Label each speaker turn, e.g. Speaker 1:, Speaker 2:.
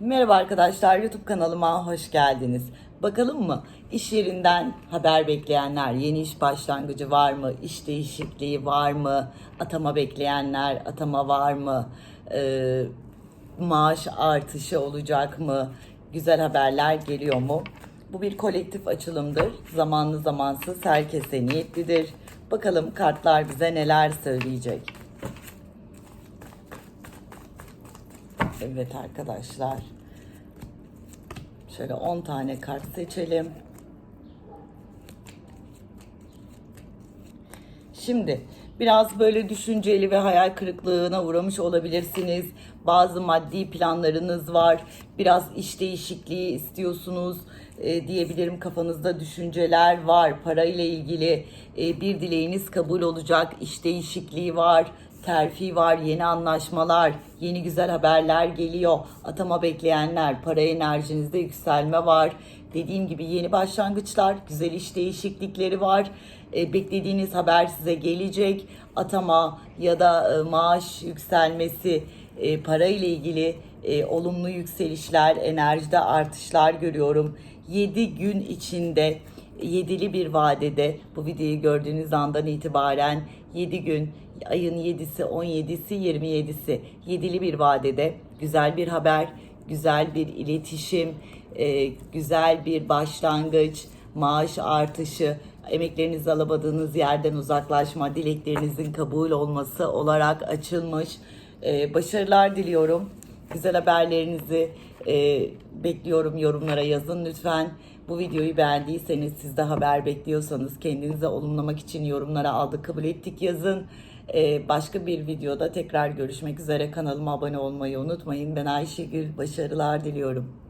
Speaker 1: Merhaba arkadaşlar, YouTube kanalıma hoş geldiniz. Bakalım mı? İş yerinden haber bekleyenler, yeni iş başlangıcı var mı? İş değişikliği var mı? Atama bekleyenler, atama var mı? Ee, maaş artışı olacak mı? Güzel haberler geliyor mu? Bu bir kolektif açılımdır. Zamanlı zamansız herkese niyetlidir. Bakalım kartlar bize neler söyleyecek. Evet arkadaşlar. Şöyle 10 tane kart seçelim. Şimdi biraz böyle düşünceli ve hayal kırıklığına uğramış olabilirsiniz. Bazı maddi planlarınız var. Biraz iş değişikliği istiyorsunuz e, diyebilirim. Kafanızda düşünceler var. Parayla ilgili e, bir dileğiniz kabul olacak. İş değişikliği var terfi var, yeni anlaşmalar, yeni güzel haberler geliyor. Atama bekleyenler, para enerjinizde yükselme var. Dediğim gibi yeni başlangıçlar, güzel iş değişiklikleri var. E, beklediğiniz haber size gelecek. Atama ya da e, maaş yükselmesi, e, para ile ilgili e, olumlu yükselişler, enerjide artışlar görüyorum. 7 gün içinde yedili bir vadede bu videoyu gördüğünüz andan itibaren 7 gün ayın 7'si 17'si 27'si yedili bir vadede güzel bir haber güzel bir iletişim e, güzel bir başlangıç maaş artışı emeklerinizi alamadığınız yerden uzaklaşma dileklerinizin kabul olması olarak açılmış. E, başarılar diliyorum. Güzel haberlerinizi e, bekliyorum yorumlara yazın lütfen. Bu videoyu beğendiyseniz siz de haber bekliyorsanız kendinize olumlamak için yorumlara aldık kabul ettik yazın. E, başka bir videoda tekrar görüşmek üzere kanalıma abone olmayı unutmayın. Ben Ayşegül başarılar diliyorum.